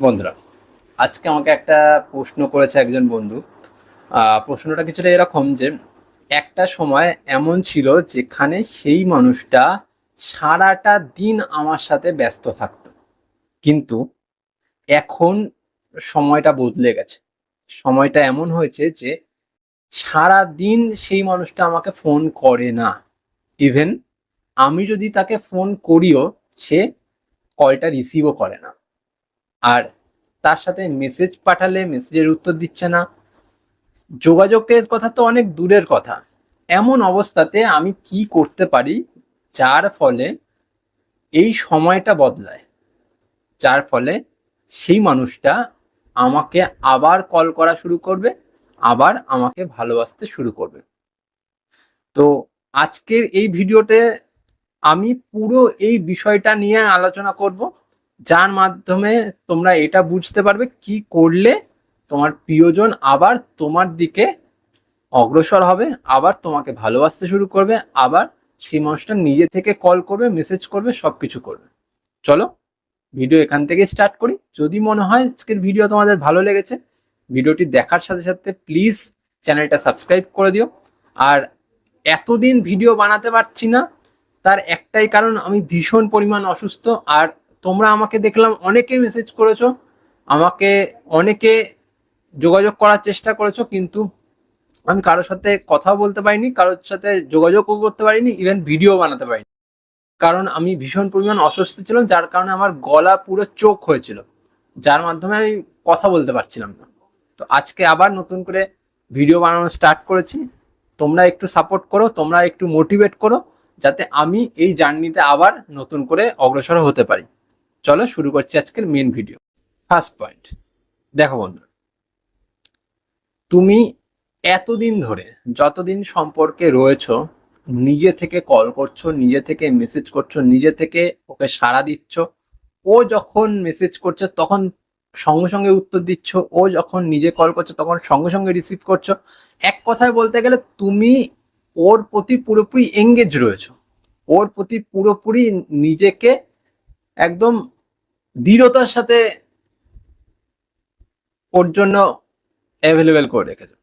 বন্ধুরা, আজকে আমাকে একটা প্রশ্ন করেছে একজন বন্ধু। প্রশ্নটা কিছুটা এরকম যে, একটা সময় এমন ছিল যেখানে সেই মানুষটা সারাটা দিন আমার সাথে ব্যস্ত থাকত। কিন্তু এখন সময়টা বদলে গেছে। সময়টা এমন হয়েছে যে সারা দিন সেই মানুষটা আমাকে ফোন করে না। ইভেন আমি যদি তাকে ফোন করিও, সে কলটা রিসিভও করে না। আর তার সাথে মেসেজ পাঠালে মেসেজের উত্তর দিচ্ছে না। যোগাযোগের কথা তো অনেক দূরের কথা। এমন অবস্থাতে আমি কি করতে পারি যার ফলে এই সময়টা বদলায়? যার ফলে সেই মানুষটা আমাকে আবার কল করা শুরু করবে, আবার আমাকে ভালোবাসতে শুরু করবে। তো আজকের এই ভিডিওতে আমি পুরো এই বিষয়টা নিয়ে আলোচনা করব। যার মাধ্যমে তোমরা এটা বুঝতে পারবে কি করলে তোমার প্রিয়জন আবার তোমার দিকে অগ্রসর হবে, আবার তোমাকে ভালোবাসতে শুরু করবে, আবার সেই মানুষটা নিজে থেকে কল করবে মেসেজ করবে সব কিছু করবে। চলো ভিডিও এখান থেকে স্টার্ট করি। যদি মনে হয় আজকের ভিডিও তোমাদের ভালো লেগেছে ভিডিওটি দেখার সাথে সাথে প্লিজ চ্যানেলটা সাবস্ক্রাইব করে দিও। আর এতদিন ভিডিও বানাতে পারছি না, তার একটাই কারণ আমি ভীষণ পরিমাণ অসুস্থ, আর তোমরা আমাকে দেখলাম অনেকে মেসেজ করেছ, আমাকে অনেকে যোগাযোগ করার চেষ্টা করেছ, কিন্তু আমি কারোর সাথে কথা বলতে পারিনি, কারোর সাথে যোগাযোগও করতে পারিনি ইভেন ভিডিও বানাতে পারিনি। কারণ আমি ভীষণ পরিমাণ অসুস্থ ছিলাম, যার কারণে আমার গলা পুরো চোখ হয়েছিল, যার মাধ্যমে আমি কথা বলতে পারছিলাম না। তো আজকে আবার নতুন করে ভিডিও বানানো স্টার্ট করেছি। তোমরা একটু সাপোর্ট করো, তোমরা একটু মোটিভেট করো, যাতে আমি এই জার্নিতে আবার নতুন করে অগ্রসর হতে পারি। চলো শুরু করছি আজকের মেন ভিডিও ফার্স্ট পয়েন্ট দেখো বন্ধু তুমি এতদিন ধরে যতদিন সম্পর্কে রয়েছো, নিজে থেকে কল করছ, নিজে থেকে মেসেজ করছ, নিজে থেকে ওকে সাড়া দিচ্ছ, ও যখন মেসেজ করছে তখন সঙ্গে সঙ্গে উত্তর দিচ্ছ, ও যখন নিজে কল করছ তখন সঙ্গে সঙ্গে রিসিভ করছ। এক কথায় বলতে গেলে তুমি ওর প্রতি পুরোপুরি এঙ্গেজ রয়েছো। ওর প্রতি পুরোপুরি নিজেকে একদম দৃঢ়তার সাথে ওর জন্য অ্যাভেলেবেল করে রেখেছে।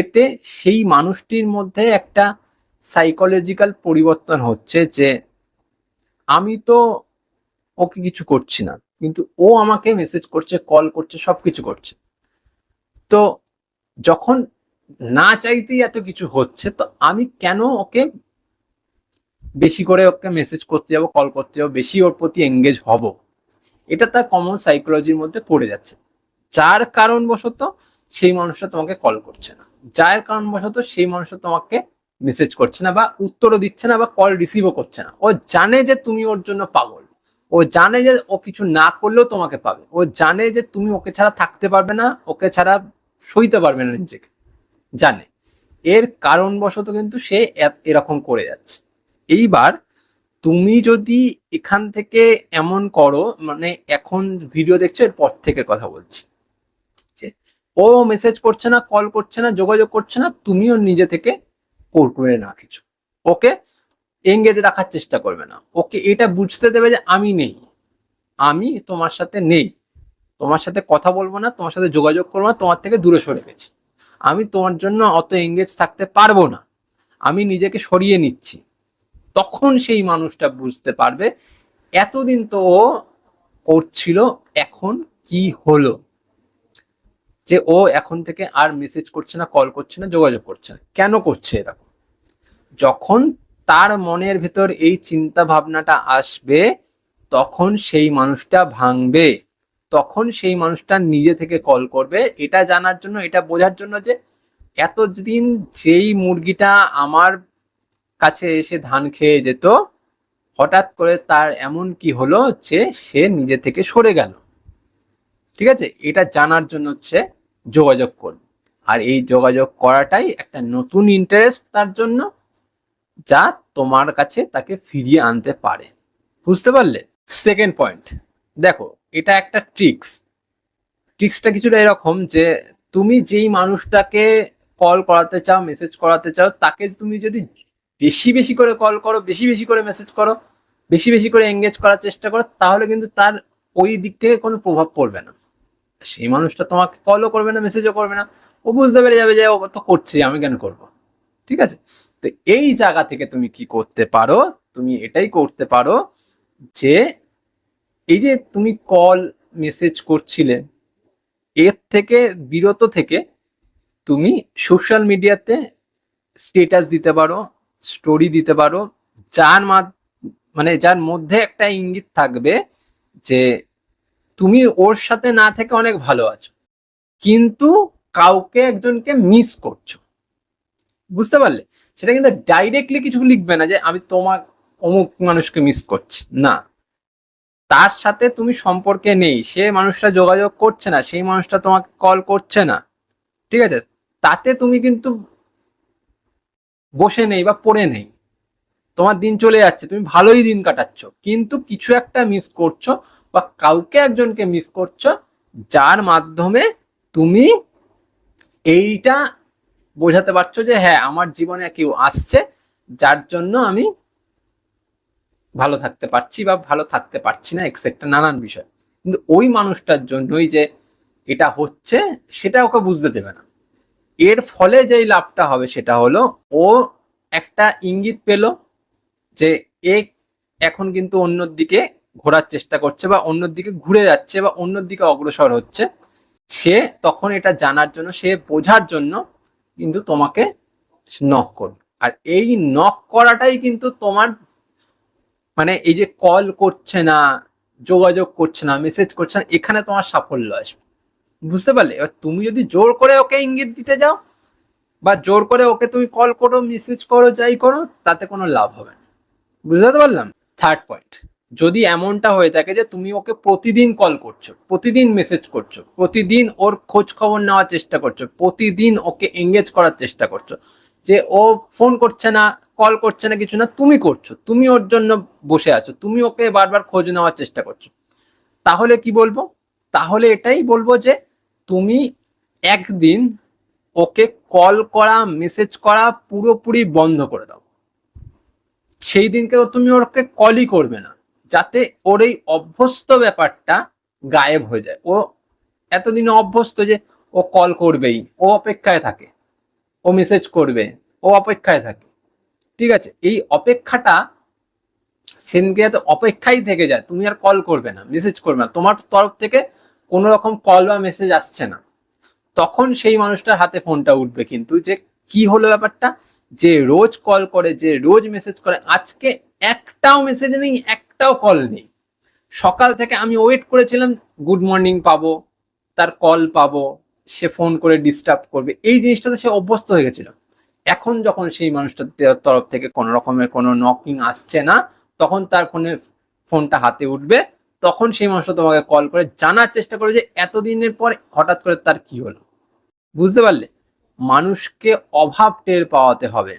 এতে সেই মানুষটির মধ্যে একটা সাইকোলজিক্যাল পরিবর্তন হচ্ছে যে, আমি তো ওকে কিছু করছি না, কিন্তু ও আমাকে মেসেজ করছে কল করছে সব কিছু করছে। তো যখন না চাইতেই এত কিছু হচ্ছে, তো আমি কেন ওকে বেশি করে ওকে মেসেজ করতে যাব কল করতে যাব, বেশি ওর প্রতি এঙ্গেজ হব? এটা তার কমন সাইকোলজির মধ্যে পড়ে যাচ্ছে। যার কারণবশত সেই মানুষটা তোমাকে কল করছে না। যার কারণবশত সেই মানুষটা তোমাকে মেসেজ করছে না বা উত্তরও দিচ্ছে না বা কল রিসিভও করছে না। ও জানে যে তুমি ওর জন্য পাগল। ও জানে যে ও কিছু না করলেও তোমাকে পাবে। ও জানে যে তুমি ওকে ছাড়া থাকতে পারবে না, ওকে ছাড়া সইতে পারবে না নিজেকে। জানে। এর কারণবশত কিন্তু সে এরকম করে যাচ্ছে। এইবার তুমি যদি এখান থেকে এমন করো মানে এখন ভিডিও দেখছ এর পর থেকে কথা বলছি। ও মেসেজ করছে না কল করছে না, যোগাযোগ করছে না, তুমিও নিজে থেকে করবে না কিছু। ওকে? এঙ্গেজ রাখার চেষ্টা করবে না। ওকে এটা বুঝতে দেবে যে আমি নেই। আমি তোমার সাথে নেই। তোমার সাথে কথা বলব না, তোমার সাথে যোগাযোগ করব না, তোমার থেকে দূরে সরে গেছি। আমি তোমার জন্য অত এঙ্গেজ থাকতে পারব না। আমি নিজেকে সরিয়ে নিচ্ছি। তখন সেই মানুষটা বুঝতে পারবে এতদিন তো ও করছিল, এখন কি হলো? যে ও এখন থেকে আর মেসেজ করছে না কল করছে না, যোগাযোগ করছে না। কেন করছে এরকম? যখন তার মনের ভেতর এই চিন্তা ভাবনাটা আসবে, তখন সেই মানুষটা ভাঙবে। তখন সেই মানুষটা নিজে থেকে কল করবে। এটা জানার জন্য, এটা বোঝার জন্য যে এতদিন যেই মুরগিটা আমার কাছে এসে ধান খেয়ে যেত। হঠাৎ করে তার এমন কি হলো যে সে নিজে থেকে সরে গেল। ঠিক আছে? এটা জানার জন্য হচ্ছে যোগাযোগ করবে আর এই যোগাযোগ করাটাই একটা নতুন ইন্টারেস্ট তার জন্য, যা তোমার কাছে তাকে ফিরিয়ে আনতে পারে। বুঝতে পারলে? সেকেন্ড পয়েন্ট দেখো, এটা একটা ট্রিক্স ট্রিক্সটা কিছুটা এরকম যে, তুমি যেই মানুষটাকে কল করাতে চাও মেসেজ করাতে চাও, তাকে তুমি যদি বেশি বেশি করে কল করো, বেশি বেশি করে মেসেজ করো, বেশি বেশি করে এঙ্গেজ করার চেষ্টা করো, তাহলে কিন্তু তার ওই দিক থেকে কোনো প্রভাব পড়বে না। সেই মানুষটা তোমাকে কলও করবে না মেসেজও করবে না। ও বুঝতে পেরে যাবে যে ও তো করছে, আমি কেন করব? ঠিক আছে? তো এই জায়গা থেকে তুমি কি করতে পারো? তুমি এটাই করতে পারো যে এই যে তুমি কল মেসেজ করছিলে, এর থেকে, বিরত থেকে তুমি সোশ্যাল মিডিয়াতে স্টেটাস দিতে পারো স্টোরি দিতে পারো। যার মানে যার মধ্যে একটা ইঙ্গিত থাকবে যে তুমি ওর সাথে না থেকে অনেক ভালো আছো, কিন্তু কাউকে একজনকে মিস করছ। বুঝতে পারলে? সেটা কিন্তু ডাইরেক্টলি কিছু লিখবে না যে আমি তোমার অমুক মানুষকে মিস করছি। না। তার সাথে তুমি সম্পর্কে নেই। সে মানুষটা যোগাযোগ করছে না। সেই মানুষটা তোমাকে কল করছে না। ঠিক আছে? তাতে তুমি কিন্তু বসে নেই বা পড়ে নেই। তোমার দিন চলে যাচ্ছে, তুমি ভালোই দিন কাটাচ্ছ, কিন্তু কিছু একটা মিস করছ বা কাউকে একজনকে মিস করছ, যার মাধ্যমে তুমি এইটা বোঝাতে পারছ যে হ্যাঁ আমার জীবনে কেউ আসছে, যার জন্য আমি ভালো থাকতে পারছি বা ভালো থাকতে পারছি না এক্সেট্রা নানান বিষয়। কিন্তু ওই মানুষটার জন্যই যে এটা হচ্ছে, সেটা ওকে বুঝতে দেবে না। এর ফলে যেই লাভটা হবে সেটা হলো, ও একটা ইঙ্গিত পেল যে এ এখন কিন্তু অন্যর দিকে ঘোরার চেষ্টা করছে বা অন্যর দিকে ঘুরে যাচ্ছে বা অন্যর দিকে অগ্রসর হচ্ছে। সে তখন এটা জানার জন্য, সে বোঝার জন্য কিন্তু তোমাকে নক করবে। আর এই নক করাটাই কিন্তু তোমার মানে এই যে কল করছে না, যোগাযোগ করছে না মেসেজ করছে না, এখানে তোমার সাফল্য আসবে। বুঝতে পারলে? এবার তুমি যদি জোর করে ওকে ইঙ্গিত দিতে যাও, বা জোর করে ওকে তুমি কল করো মেসেজ করো, যাই করো, তাতে কোনো লাভ হবে না। বুঝতে পারলাম? থার্ড পয়েন্ট যদি এমনটা হয়ে থাকে যে তুমি ওকে প্রতিদিন কল করছ, প্রতিদিন মেসেজ করছ, প্রতিদিন ওর খোঁজ খবর নেওয়ার চেষ্টা করছ, প্রতিদিন ওকে এঙ্গেজ করার চেষ্টা করছ, যে ও ফোন করছে না কল করছে না, কিছু না, তুমি করছ, তুমি ওর জন্য বসে আছো, তুমি ওকে বারবার খোঁজ নেওয়ার চেষ্টা করছ, তাহলে কি বলব? তাহলে এটাই বলব যে তুমি একদিন ওকে কল করা মেসেজ করা পুরোপুরি বন্ধ করে দাও। সেই দিনকে তুমি ওকে কলই করবে না, যাতে ওর এই অভ্যস্ত ব্যাপারটা গায়েব হয়ে যায়। ও এতদিন অভ্যস্ত যে ও কল করবেই, ও অপেক্ষায় থাকে, ও মেসেজ করবে, ও অপেক্ষায় থাকে। ঠিক আছে, এই অপেক্ষাটা সেদিনকে যাতে অপেক্ষাই থেকে যায়, তুমি আর কল করবে না মেসেজ করবে না। তোমার তরফ থেকে কোনো রকম কল বা মেসেজ আসছে না। তখন সেই মানুষটার হাতে ফোনটা উঠবে কিন্তু যে কি হলো ব্যাপারটা? যে রোজ কল করে, যে রোজ মেসেজ করে, আজকে একটাও মেসেজ নেই, একটাও কল নেই। সকাল থেকে আমি ওয়েট করেছিলাম গুড মর্নিং পাবো, তার কল পাবো, সে ফোন করে ডিস্টার্ব করবে। এই জিনিসটাতে সে অভ্যস্ত হয়ে গেছিল। এখন যখন সেই মানুষটার তরফ থেকে কোনো রকমের কোনো নকিং আসছে না, তখন তার ফোনে ফোনটা হাতে উঠবে। তখন সেই মানুষটা তোমাকে কল করে জানার চেষ্টা করে যে এতদিনের পর হঠাৎ করে তার কি হলো। বুঝতে পারলে? মানুষকে অভাব টের পাওয়াতে হবে।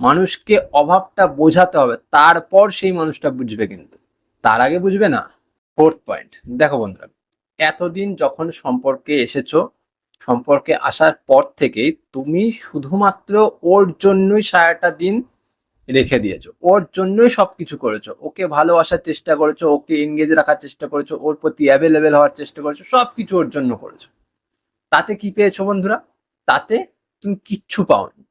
মানুষকে অভাবটা বোঝাতে হবে। তারপর সেই মানুষটা বুঝবে কিন্তু। তার আগে বুঝবে না? ফোর্থ পয়েন্ট দেখো বন্ধুরা, এতদিন যখন সম্পর্কে এসেছ, সম্পর্কে আসার পর থেকেই তুমি শুধুমাত্র ওর জন্যই সারাটা দিন রেখে দিয়েছ। ওর জন্যই সবকিছু করেছ। ওকে ভালোবাসার চেষ্টা করেছ, ওকে এনগেজ রাখার চেষ্টা করেছ, ওর প্রতি অ্যাভেলেবেল হওয়ার চেষ্টা করেছ, সবকিছু ওর জন্য করেছ। তাতে কি পেয়েছ বন্ধুরা? তাতে তুমি কিচ্ছু পাওনি।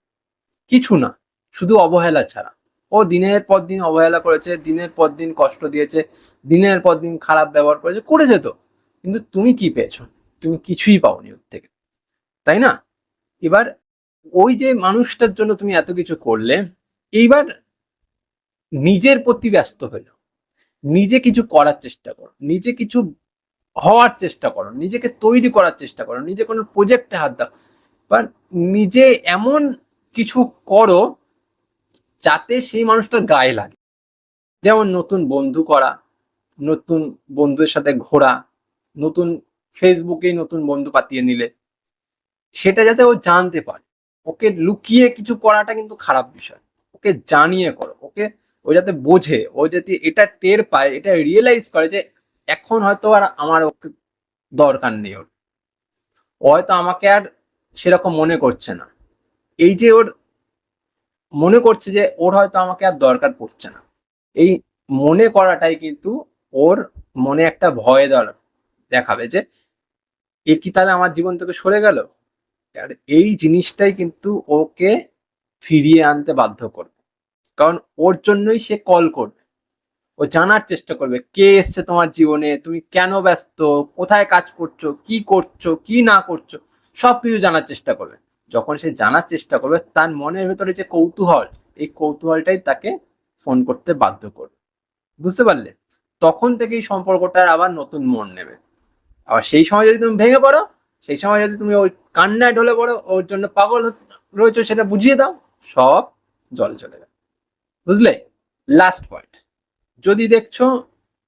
কিছু না, শুধু অবহেলা ছাড়া। ও দিনের পর দিন অবহেলা করেছে, দিনের পর দিন কষ্ট দিয়েছে, দিনের পর দিন খারাপ ব্যবহার করেছে করেছে তো। কিন্তু তুমি কি পেয়েছ? তুমি কিছুই পাওনি ওর থেকে। তাই না? এবার ওই যে মানুষটার জন্য তুমি এত কিছু করলে এইবার নিজের প্রতি ব্যস্ত যাও। নিজে কিছু করার চেষ্টা করো। নিজে কিছু হওয়ার চেষ্টা করো। নিজেকে তৈরি করার চেষ্টা করো। নিজে কোনো প্রজেক্টে হাত দাও। বা নিজে এমন কিছু করো যাতে সেই মানুষটার গায়ে লাগে। যেমন নতুন বন্ধু করা, নতুন বন্ধুদের সাথে ঘোরা, নতুন ফেসবুকে নতুন বন্ধু পাতিয়ে নিলে, সেটা যাতে ও জানতে পারে। ওকে লুকিয়ে কিছু করাটা কিন্তু খারাপ বিষয়। ওকে জানিয়ে করো, ওকে? ও যাতে বোঝে, ও যাতে এটা টের পায়, এটা রিয়েলাইজ করে যে এখন হয়তো আর আমার ওকে দরকার নেই ওর। ও হয়তো আমাকে আর সেরকম মনে করছে না। এই যে ওর মনে করছে যে ওর হয়তো আমাকে আর দরকার পড়ছে না। এই মনে করাটাই কিন্তু ওর মনে একটা ভয় দেখাবে যে, এ কি তাহলে আমার জীবন থেকে সরে গেল? আর এই জিনিসটাই কিন্তু ওকে ফিরিয়ে আনতে বাধ্য করবে। কারণ ওর জন্যই সে কল করবে। ও জানার চেষ্টা করবে, কে এসছে তোমার জীবনে, তুমি কেন ব্যস্ত, কোথায় কাজ করছ, কি করছ, কি না করছ সব কিছু জানার চেষ্টা করবে। যখন সে জানার চেষ্টা করবে, তার মনের ভেতরে যে কৌতূহল, এই কৌতূহলটাই তাকে ফোন করতে বাধ্য করবে। বুঝতে পারলে? তখন থেকেই সম্পর্কটার আবার নতুন মন নেবে। আবার সেই সময় যদি তুমি ভেঙে পড়ো, সেই সময় যদি তুমি ওই কান্নায় ঢলে পড়ো, ওর জন্য পাগল রয়েছে, সেটা বুঝিয়ে দাও, সব জলে চলে যাবে বুঝলে? লাস্ট পয়েন্ট যদি দেখছ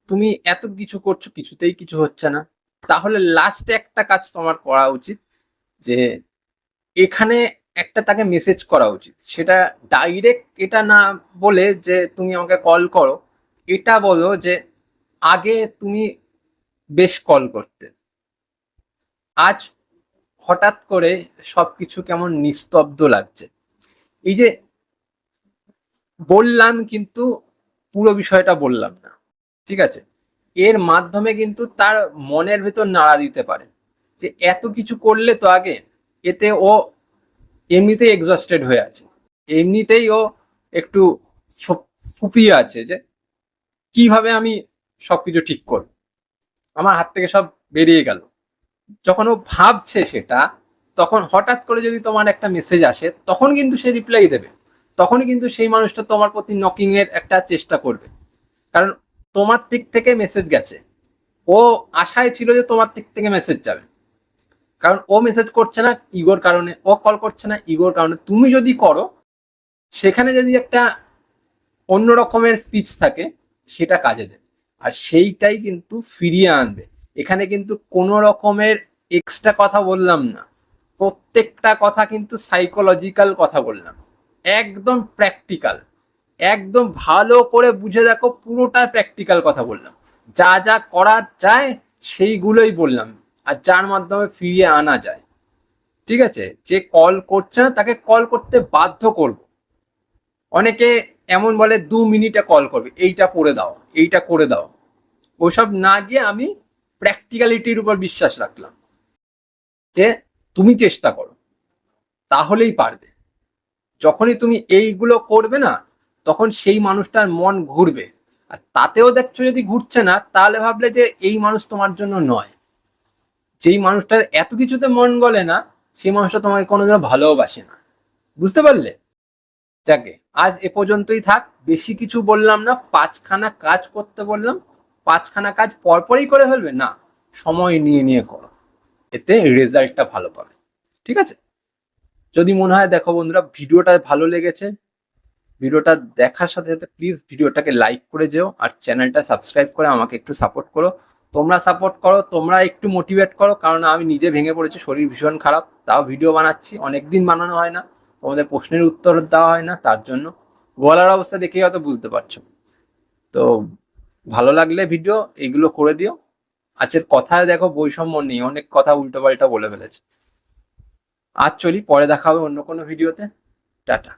তুমি এত কিছু করছ, কিছুতেই কিছু হচ্ছে না, তাহলে লাস্টে একটা কাজ তোমার করা উচিত, যে এখানে একটা তাকে মেসেজ করা উচিত। সেটা ডাইরেক্ট এটা না বলে যে তুমি আমাকে কল করো, এটা বলো যে আগে তুমি বেশ কল করতে। আজ হঠাৎ করে সবকিছু কেমন নিস্তব্ধ লাগছে। এই যে বললাম কিন্তু পুরো বিষয়টা বললাম না। ঠিক আছে? এর মাধ্যমে কিন্তু তার মনের ভেতর নাড়া দিতে পারে যে এত কিছু করলে তো আগে এতে ও এমনিতেই এক্সস্টেড হয়ে আছে। এমনিতেই ও একটু ফুপিয়ে আছে যে কীভাবে আমি সব কিছু ঠিক করব? আমার হাত থেকে সব বেরিয়ে গেল। যখন ও ভাবছে সেটা, তখন হঠাৎ করে যদি তোমার একটা মেসেজ আসে, তখন কিন্তু সে রিপ্লাই দেবে। তখনই কিন্তু সেই মানুষটা তোমার প্রতি নকিং এর একটা চেষ্টা করবে। কারণ তোমার দিক থেকে মেসেজ গেছে। ও আশায় ছিল যে তোমার দিক থেকে মেসেজ যাবে। কারণ ও মেসেজ করছে না ইগোর কারণে, ও কল করছে না ইগোর কারণে। তুমি যদি করো, সেখানে যদি একটা অন্য রকমের স্পিচ থাকে, সেটা কাজে দেবে। আর সেইটাই কিন্তু ফিরিয়ে আনবে। এখানে কিন্তু কোনো রকমের এক্সট্রা কথা বললাম না। প্রত্যেকটা কথা কিন্তু সাইকোলজিক্যাল কথা বললাম। একদম প্র্যাকটিক্যাল একদম ভালো করে বুঝে দেখো পুরোটা প্র্যাকটিক্যাল কথা বললাম। যা যা করা যায় সেইগুলোই বললাম, আর যার মাধ্যমে ফিরিয়ে আনা যায়। ঠিক আছে? যে কল করছে না, তাকে কল করতে বাধ্য করব। অনেকে এমন বলে, দু মিনিটে কল করবে। এইটা করে দাও, এইটা করে দাও। ওসব না গিয়ে আমি প্র্যাকটিক্যালিটির উপর বিশ্বাস রাখলাম। যে তুমি চেষ্টা করো, তাহলেই পারবে। যখনই তুমি এইগুলো করবে না, তখন সেই মানুষটার মন ঘুরবে। আর তাতেও দেখছ যদি ঘুরছে না, তাহলে ভাবলে যে এই মানুষ তোমার জন্য নয়। যেই মানুষটার এত কিছুতে মন গলে না, সেই মানুষটা তোমাকে কোনোদিনও ভালোবাসে না। বুঝতে পারলে? যাকে, আজ এ পর্যন্তই থাক। বেশি কিছু বললাম না, পাঁচখানা কাজ করতে বললাম। পাঁচখানা কাজ পরপরই করে ফেলবে? না, সময় নিয়ে নিয়ে করো। এতে রেজাল্টটা ভালো পাবে। ঠিক আছে? যদি মনে হয় দেখো বন্ধুরা, ভিডিওটা ভালো লেগেছে, ভিডিওটা দেখার সাথে সাথে প্লিজ ভিডিওটাকে লাইক করে যেও আর চ্যানেলটা সাবস্ক্রাইব করে আমাকে একটু সাপোর্ট করো। তোমরা সাপোর্ট করো, তোমরা একটু মোটিভেট করো, কারণ আমি নিজে ভেঙে পড়েছি, শরীর ভীষণ খারাপ, তাও ভিডিও বানাচ্ছি অনেক দিন বানানো হয় না, তোমাদের প্রশ্নের উত্তর দেওয়া হয় না, তার জন্য গলার অবস্থা দেখে হয়তো বুঝতে পারছ। তো ভালো লাগলে ভিডিও এগুলো করে দিও। আজকের কথায় দেখো বৈষম্য নেই, অনেক কথা উল্টো পাল্টা বলে ফেলেছে। আজ চলি পরে দেখা হবে অন্য কোনো ভিডিওতে। টাটা।